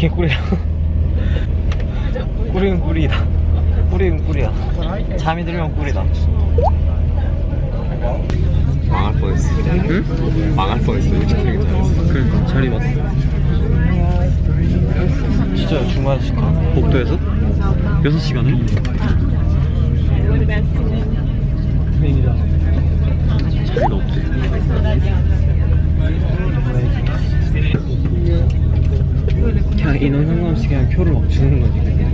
6시간 가야 돼. 개꿀이야. 꿀이면 꿀이다. 꿀이면 꿀이야. 잠이 들면 꿀이다. 망할 뻔했어. 응? 망할 뻔했어. 일찍 되게 잘했어. 그러니까 자리 맞. 진짜 중간 시간. 복도에서? 6시간을? 표를 막 주는 거지 그게.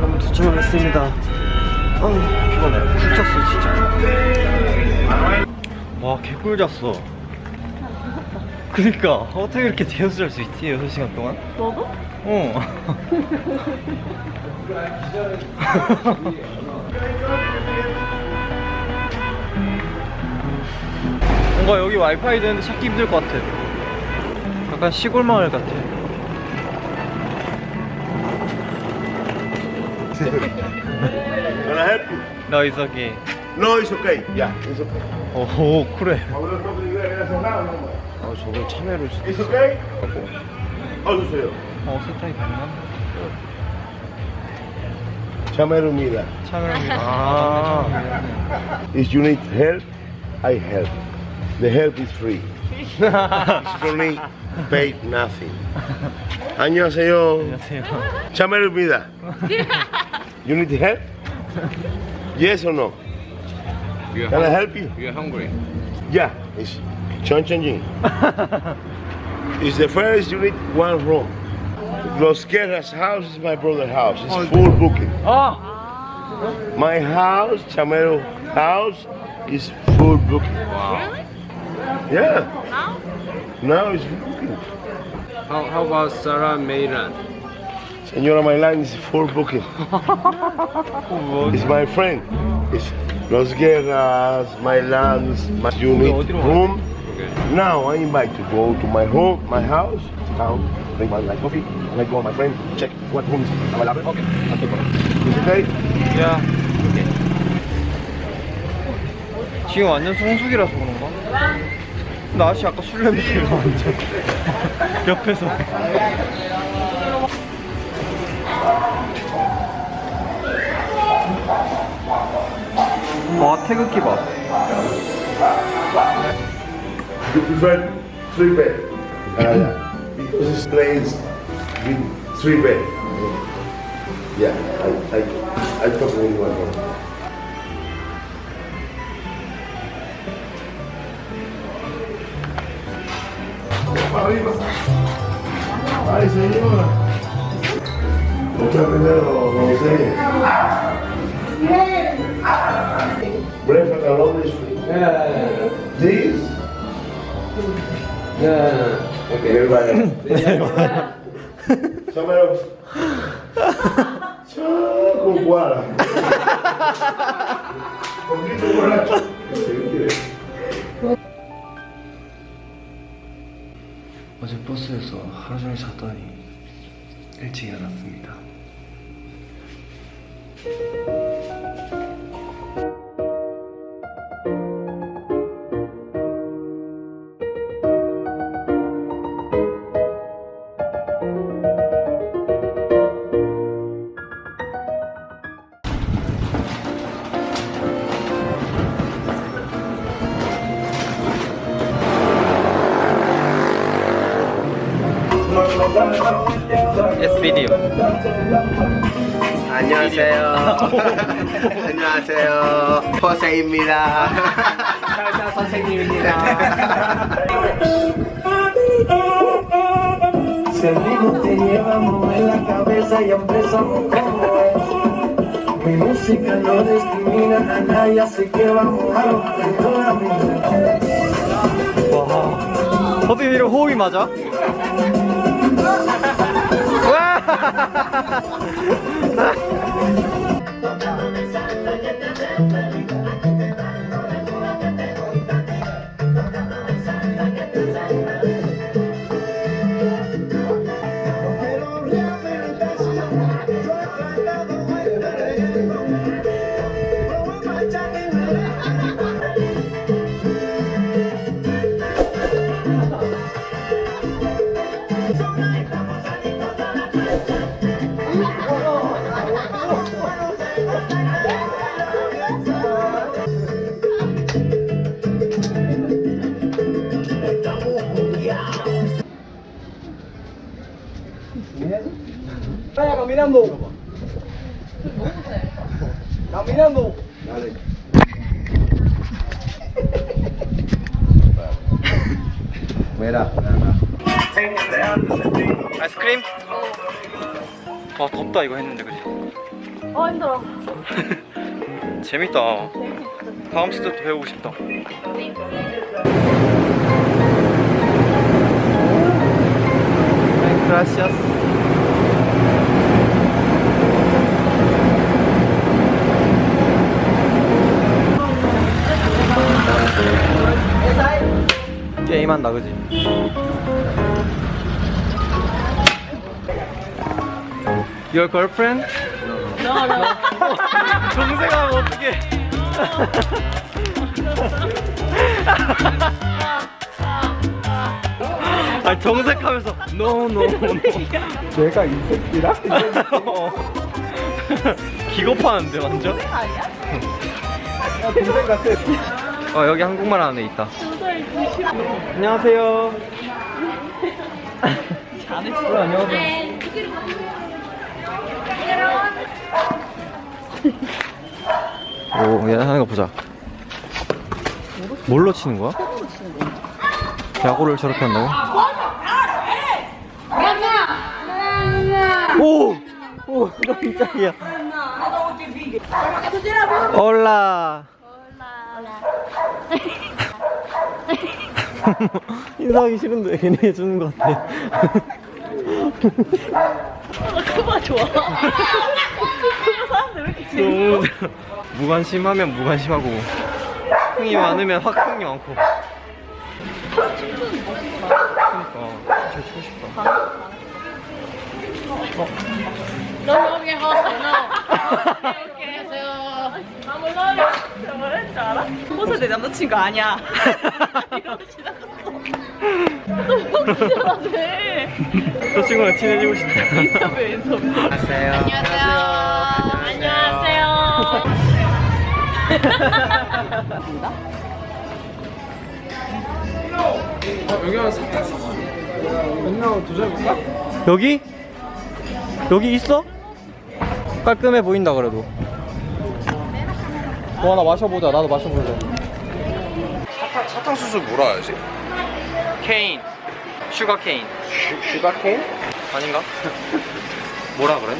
한번 도착을 했습니다. 아 피곤해. 푹 잤어 진짜. 와 개꿀 잤어. 그니까 어떻게 이렇게 재워서 잘수 있지 6시간 동안? 너도? 어. 뭔가 여기 와이파이 되는데 찾기 힘들 것 같아. 약간 시골 마을 같아. Can I help you? 나 이석이. No, it's okay. Yeah, it's okay. 오, 오그 래. 아, 저걸 참여를 시- It's okay? 어주세요. 어 세탁이 가능한? 참외입니다. 참여합니다. 아. If you need help, I help. The help is free. Actually, paid nothing. 안녕하세요. 안녕하세요. 참외입니다. You need help? Yes or no? We are Can I hung- help you? We are hungry. Yeah, it's Chun it's the first unit, one room. Los Guerras house is my brother's house. It's oh, full booking. Oh. My house, Chamero house, is full booking. Wow. Really? Yeah. Now? Now it's full booking. How, how about Sarah Mayran? Senora land is full booking. it's my friend. It's Los Guerras, land's my unit, room. Okay. Now I invite to go to my home, my house, town, drink my like coffee, and I go with my friend, check what rooms available. Okay. Is it okay? 야. 지금 완전 성수기라서 그런가? 근데 아저씨 아까 술 냄새가 완전 옆에서 와 태극기 봐 to prefer three bed. Uh, ah, because it's placed with three bed. Yeah, I, I, I totally want to. Arriba. Ay, señora. Muchas gracias, Okay, everybody. Somero. Con cuara. Poquito borracho. 어제 버스에서 하루 종일 잤더니 일찍 일어났습니다 S 비디오 안녕하세요. 안녕하세요. 허세입니다. 살짝 선생님입니다. Si el ritmo te lleva a mover la cabeza y empezamos como es. Mi música no discrimina a nadie, así que vamos a romper toda mi 와 어떻게 이런 호흡이 맞아? Uau! 와 아이스크림? 와 덥다 이거 했는데 그지? 어 힘들어. 재밌다 다음 시도 또 배우고 싶다 게임한다 그지? Your girlfriend? No, no. 동생하면 어떡해 아 정색하면서 no no no 내가 이 새끼라? 기겁하는데 완전 아니야? 동생 같아. 어 여기 한국말 애 있다 안녕하세요. 그래 안녕하세요 오, 얘 하는 거 보자. 뭘로 치는 거야? 야구를 저렇게 한다고? 오! 오, 깜짝이야. 올라. 인사하기 싫은데 괜히 해주는 것 같아. 그만 좋아. 사람들 왜 이렇게 재밌어? 너무 무관심하면 무관심하고 흥이 많으면 확 흥이 많고. 그러니까 진짜 치고 싶다. 너무 예뻐서 오케이 안녕하세요. 아 몰라. 뭘 했는 줄 알아? 호세 내 남자친구 아니야. 이러고 지나갔어. 너무 귀여워해. 저 친구랑 친해지고 싶다. 인터뷰 인터뷰. 안녕하세요. 안녕하세요. 여기 하나 사탕 샀어. 맨날 도전해볼까? 여기? 여기 있어? 깔끔해 보인다 그래도. 와나 마셔보자. 나도 마셔볼래. 사탕, 사탕수수 뭐라 해야지? 케인. 슈가 케인. 슈가 케인? 아닌가? 뭐라 그래?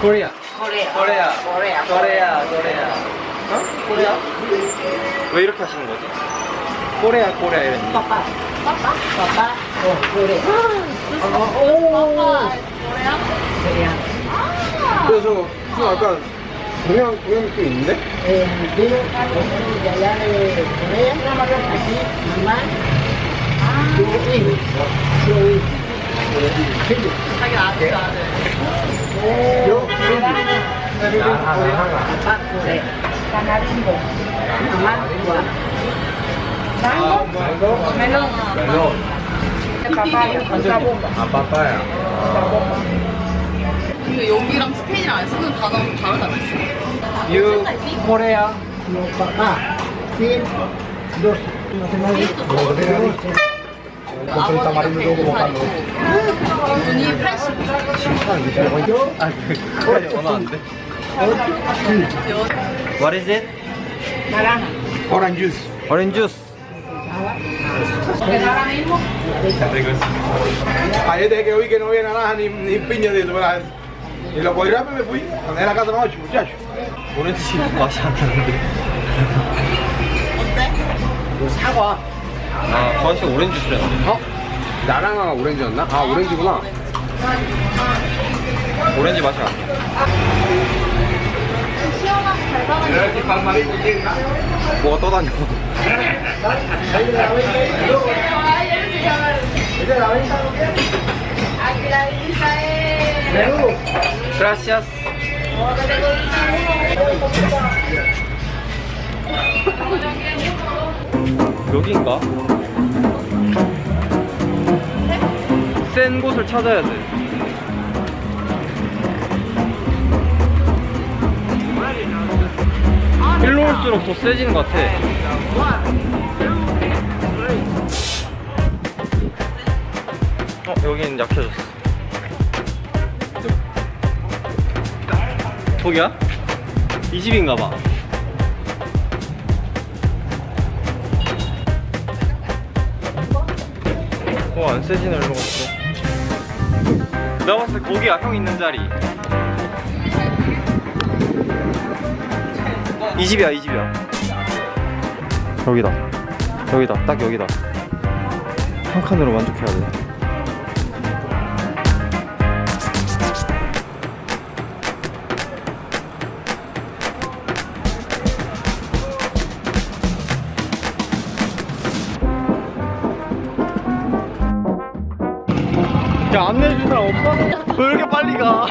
코리아. 코리아. 코리아. 코리아. 코리아. 어? 코리아? 왜 이렇게 하시는 거지? 코리아 코리아 이랬는데. 그래서 좀 약간 동양 동양 느낌 있는데? 자기 아들 아들. 빠야. 근데 여기랑 스페인이랑 안 쓰는 단어 다르다 그랬어. 유 코리아. 눈이 80. 아, 그 코리아 언어 안 돼. What is it? 오렌지 주 스. Orange juice. Ayer dije que hoy que no había naranja ni, ni piña de ¿verdad? Y lo cogí rápido y me fui. Cuando era la casa noche, muchacho. 오렌지 맛이 안 나는데. 사과. 아, 거기서 오렌지 주스래. 어? 나랑아가 오렌지였나? 아, 오렌지구나. 오렌지 맛이 안 나. 뭐가 떠다녀. Gracias. 여기인가? 센 곳을 찾아야 돼. 갈수록 더 세지는 것 같아. 어, 여긴 약해졌어. 저기야? 20인가 봐. 어, 안 세지네, 일로 갔어. 내가 봤을 때 거기야, 형 있는 자리. 이 집이야, 이 집이야. 여기다. 여기다, 딱 여기다. 한 칸으로 만족해야 돼. 야, 안내해줄 사람 없어? 왜 이렇게 빨리 가?